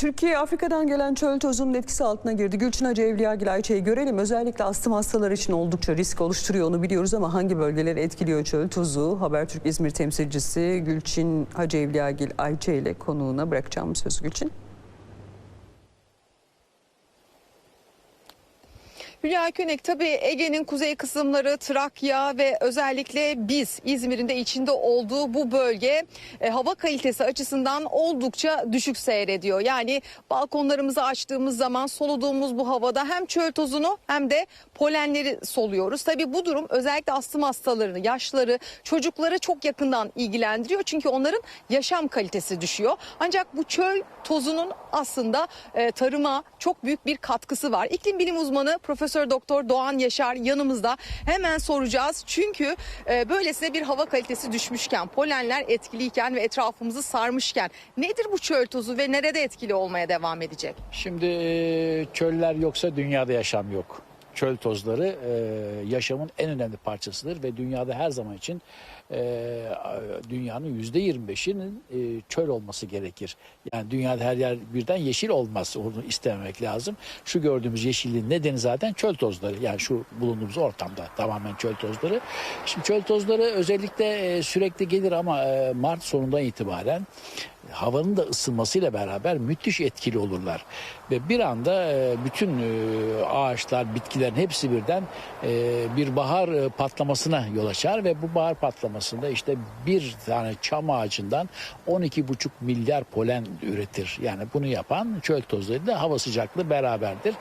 Türkiye Afrika'dan gelen çöl tozunun etkisi altına girdi. Gülçin Hacı Evliyagil Ayça'yı görelim. Özellikle astım hastaları için oldukça risk oluşturuyor onu biliyoruz ama hangi bölgeleri etkiliyor çöl tozu? Habertürk İzmir temsilcisi Gülçin Hacı Evliyagil Ayça ile konuğuna bırakacağım sözü Gülçin. Hülya Könek tabii Ege'nin kuzey kısımları Trakya ve özellikle biz İzmir'in de içinde olduğu bu bölge e, hava kalitesi açısından oldukça düşük seyrediyor. Yani balkonlarımızı açtığımız zaman soluduğumuz bu havada hem çöl tozunu hem de polenleri soluyoruz. Tabii bu durum özellikle astım hastalarını, yaşları, çocukları çok yakından ilgilendiriyor. Çünkü onların yaşam kalitesi düşüyor. Ancak bu çöl tozunun aslında e, tarıma çok büyük bir katkısı var. İklim bilim uzmanı Profesör Doktor Doğan Yaşar yanımızda. Hemen soracağız. Çünkü e, böylesine bir hava kalitesi düşmüşken, polenler etkiliyken ve etrafımızı sarmışken nedir bu çöl tozu ve nerede etkili olmaya devam edecek? Şimdi e, çöller yoksa dünyada yaşam yok. Çöl tozları e, yaşamın en önemli parçasıdır ve dünyada her zaman için e, dünyanın yüzde 25'inin e, çöl olması gerekir. Yani dünyada her yer birden yeşil olmaz. Onu istememek lazım. Şu gördüğümüz yeşilliğin nedeni zaten çöl tozları. Yani şu bulunduğumuz ortamda tamamen çöl tozları. Şimdi çöl tozları özellikle e, sürekli gelir ama e, Mart sonundan itibaren havanın da ısınmasıyla beraber müthiş etkili olurlar. Ve bir anda e, bütün e, ağaçlar, bitkilerin hepsi birden e, bir bahar patlamasına yol açar ve bu bahar patlamasında işte bir tane çam ağacından 12,5 milyar polen üretir. Yani bunu yapan çöl tozları da hava sıcaklığı beraberdir.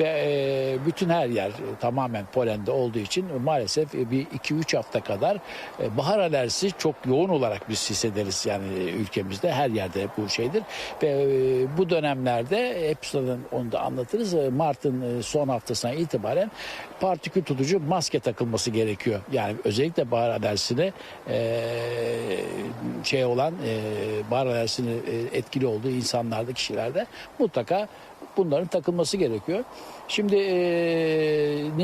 Ve bütün her yer tamamen polende olduğu için maalesef bir 2-3 hafta kadar bahar alerjisi çok yoğun olarak biz hissederiz yani ülkemizde her yerde bu şeydir ve e, bu dönemlerde sonra onu da anlatırız E, Mart'ın e, son haftasına itibaren partikül tutucu maske takılması gerekiyor. Yani özellikle bahar alerjisine şey olan bahar alerjisine etkili olduğu insanlarda kişilerde mutlaka bunların takılması gerekiyor. Şimdi e,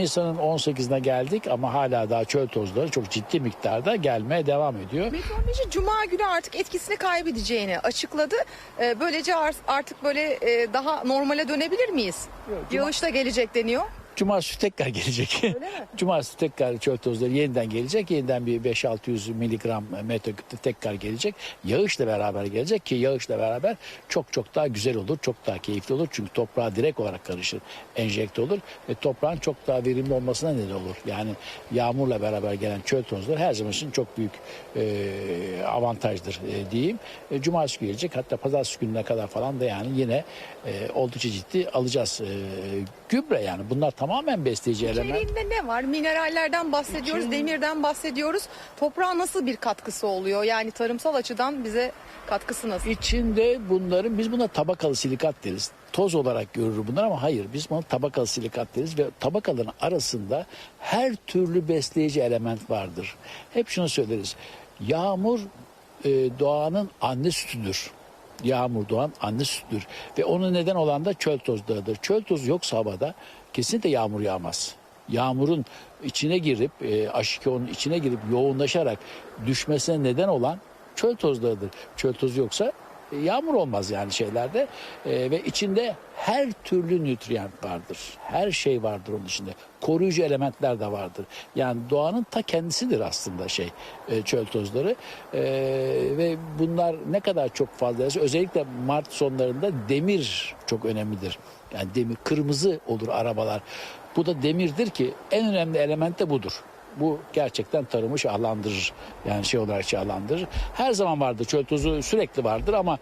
Nisan'ın 18'ine geldik ama hala daha çöl tozları çok ciddi miktarda gelmeye devam ediyor. Meteoroloji Cuma günü artık etkisini kaybedeceğini açıkladı. Ee, Böylece ar- artık böyle e, daha normale dönebilir miyiz? Yağış da gelecek deniyor. Cumartesi tekrar gelecek. Öyle mi? Cumartesi tekrar çöl tozları yeniden gelecek. Yeniden bir 5-600 miligram meteor tekrar gelecek. Yağışla beraber gelecek ki yağışla beraber çok çok daha güzel olur. Çok daha keyifli olur. Çünkü toprağa direkt olarak karışır. Enjekte olur. Ve toprağın çok daha verimli olmasına neden olur. Yani yağmurla beraber gelen çöl tozları her zaman için çok büyük e, avantajdır e, diyeyim. E, Cumartesi gelecek. Hatta pazartesi gününe kadar falan da yani yine e, oldukça ciddi alacağız. E, gübre yani bunlar tamamen besleyici element. İçeriğinde ne var? Minerallerden bahsediyoruz, demirden bahsediyoruz. Toprağa nasıl bir katkısı oluyor? Yani tarımsal açıdan bize katkısı nasıl? İçinde bunların biz buna tabakalı silikat deriz. Toz olarak görür bunlar ama hayır biz buna tabakalı silikat deriz ve tabakaların arasında her türlü besleyici element vardır. Hep şunu söyleriz. Yağmur e, doğanın anne sütüdür. Yağmur doğan anne sütüdür. Ve onun neden olan da çöl tozlarıdır. Çöl tozu yoksa havada kesinlikle yağmur yağmaz. Yağmurun içine girip, e, H2O'nun içine girip yoğunlaşarak düşmesine neden olan çöl tozlarıdır. Çöl tozu yoksa yağmur olmaz yani şeylerde E, ve içinde her türlü nütriyent vardır. Her şey vardır onun içinde. Koruyucu elementler de vardır. Yani doğanın ta kendisidir aslında şey e, çöl tozları E, ve bunlar ne kadar çok fazla özellikle Mart sonlarında demir çok önemlidir. Yani demir kırmızı olur arabalar. Bu da demirdir ki en önemli element de budur. Bu gerçekten tarımı şahlandırır. Yani şey olarak şahlandırır. Her zaman vardır. Çöl tozu sürekli vardır ama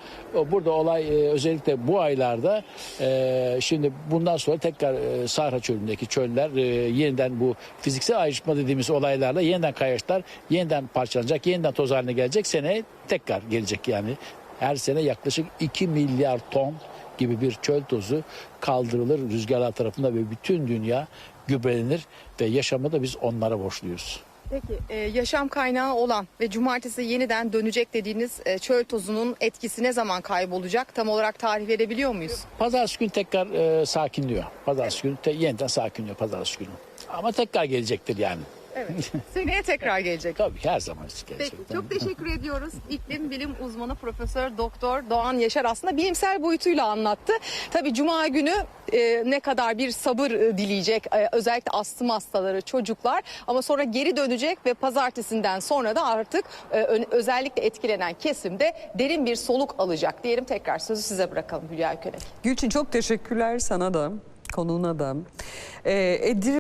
burada olay e, özellikle bu aylarda e, şimdi bundan sonra tekrar e, Sahra çölündeki çöller yeniden bu fiziksel ayrışma dediğimiz olaylarla yeniden kayaçlar yeniden parçalanacak, yeniden toz haline gelecek. Seneye tekrar gelecek yani. Her sene yaklaşık 2 milyar ton gibi bir çöl tozu kaldırılır rüzgarlar tarafından ve bütün dünya gübrelenir ve yaşamı da biz onlara borçluyuz. Peki e, yaşam kaynağı olan ve cumartesi yeniden dönecek dediğiniz e, çöl tozunun etkisi ne zaman kaybolacak? Tam olarak tarif edebiliyor muyuz? Pazartesi günü tekrar e, sakinliyor. Pazartesi günü te- yeniden sakinliyor pazartesi günü. Ama tekrar gelecektir yani. Evet. Seneye tekrar gelecek. Tabii ki her zaman Peki gerçekten. çok teşekkür ediyoruz. İklim bilim uzmanı Profesör Doktor Doğan Yaşar aslında bilimsel boyutuyla anlattı. Tabii cuma günü e, ne kadar bir sabır e, dileyecek e, özellikle astım hastaları çocuklar ama sonra geri dönecek ve pazartesinden sonra da artık e, özellikle etkilenen kesimde derin bir soluk alacak diyelim tekrar sözü size bırakalım Hülya Könek. Gülçin çok teşekkürler sana da konuğuna da. Ee, Edir